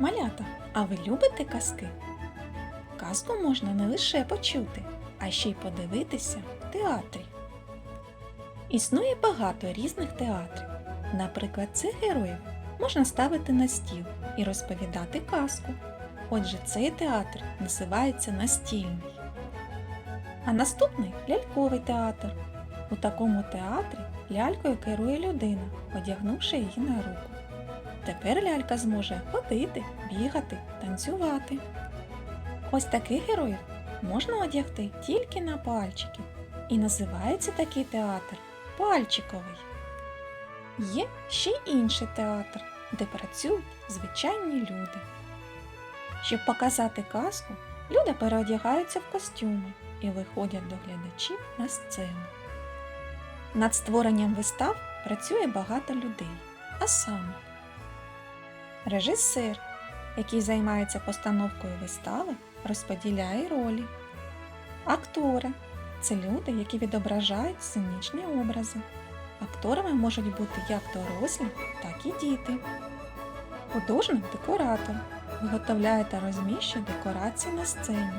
Малята, а ви любите казки? Казку можна не лише почути, а ще й подивитися в театрі. Існує багато різних театрів. Наприклад, цих героїв можна ставити на стіл і розповідати казку. Отже, цей театр називається настільний. А наступний ляльковий театр. У такому театрі лялькою керує людина, одягнувши її на руку. Тепер лялька зможе ходити, бігати, танцювати. Ось таких героїв можна одягти тільки на пальчики. І називається такий театр пальчиковий. Є ще інший театр, де працюють звичайні люди. Щоб показати казку, люди переодягаються в костюми і виходять до глядачів на сцену. Над створенням вистав працює багато людей, а саме режисер, який займається постановкою вистави, розподіляє ролі, актори це люди, які відображають сценічні образи. Акторами можуть бути як дорослі, так і діти. Художник декоратор виготовляє та розміщує декорації на сцені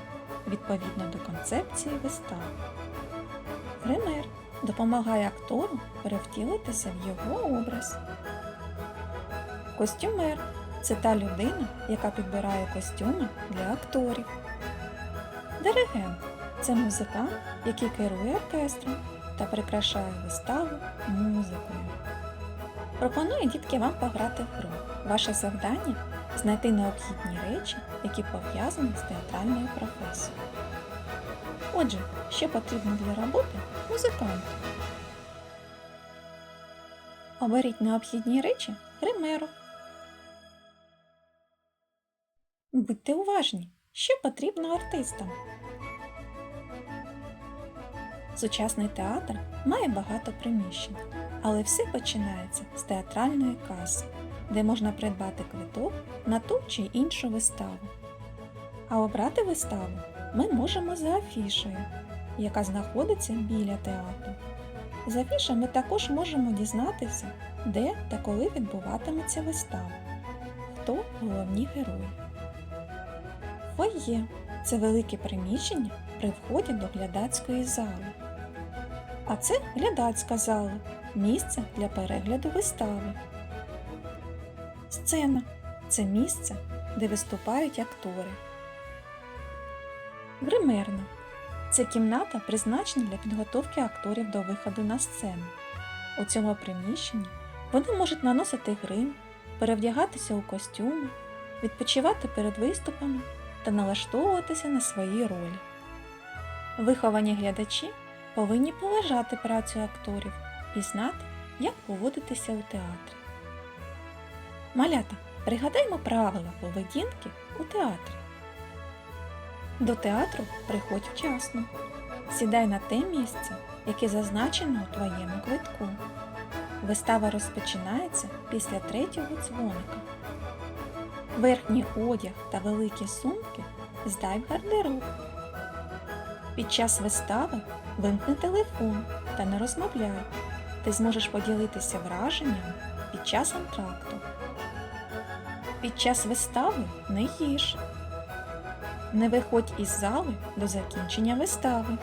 відповідно до концепції вистави. Гример допомагає актору перевтілитися в його образ. Костюмер це та людина, яка підбирає костюми для акторів. Диригент це музикант, який керує оркестром та прикрашає виставу музикою. Пропоную дітки вам пограти в гру. Ваше завдання знайти необхідні речі, які пов'язані з театральною професією. Отже, що потрібно для роботи музиканту? Оберіть необхідні речі гримеру. Будьте уважні, що потрібно артистам. Сучасний театр має багато приміщень, але все починається з театральної каси, де можна придбати квиток на ту чи іншу виставу. А обрати виставу ми можемо за афішею, яка знаходиться біля театру. З афіша ми також можемо дізнатися, де та коли відбуватиметься вистава, хто головні герої. Фойє це велике приміщення при вході до глядацької зали. А це глядацька зала, місце для перегляду вистави. Сцена це місце, де виступають актори. Гримерна це кімната, призначена для підготовки акторів до виходу на сцену. У цьому приміщенні вони можуть наносити грим, перевдягатися у костюми, відпочивати перед виступами та налаштовуватися на свої ролі. Виховані глядачі повинні поважати працю акторів і знати, як поводитися у театрі. Малята, пригадаймо правила поведінки у театрі. До театру приходь вчасно. Сідай на те місце, яке зазначено у твоєму квитку. Вистава розпочинається після третього дзвоника. Верхній одяг та великі сумки здай в гардероб. Під час вистави вимкни телефон та не розмовляй. Ти зможеш поділитися враженнями під час антракту. Під час вистави не їж. Не виходь із зали до закінчення вистави.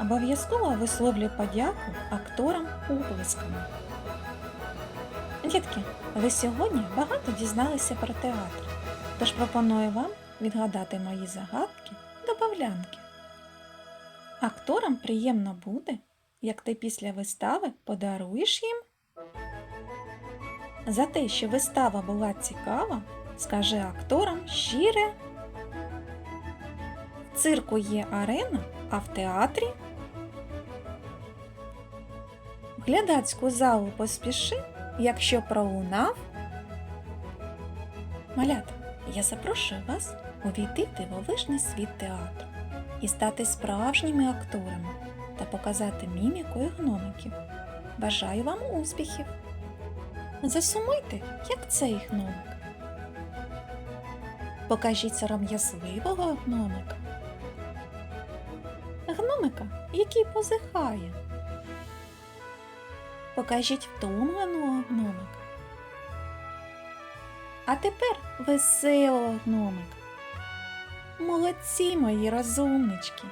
Обов'язково висловлюй подяку акторам оплесками. Дітки, ви сьогодні багато дізналися про театр, тож пропоную вам відгадати мої загадки добавлянки. Акторам приємно буде, як ти після вистави подаруєш їм. За те, що вистава була цікава, скажи акторам щире. Цирку є арена, а в театрі. В глядацьку залу поспіши, якщо пролунав. Малята, я запрошую вас увійти в дивовижний світ театру і стати справжніми акторами та показати міміку і гномиків. Бажаю вам успіхів! Засумуйте, як цей гномик. Покажіть сором'язливого гномика. Гномика, який позихає. Покажіть втомленого гномика. А тепер веселого гномика. Молодці, мої розумнички.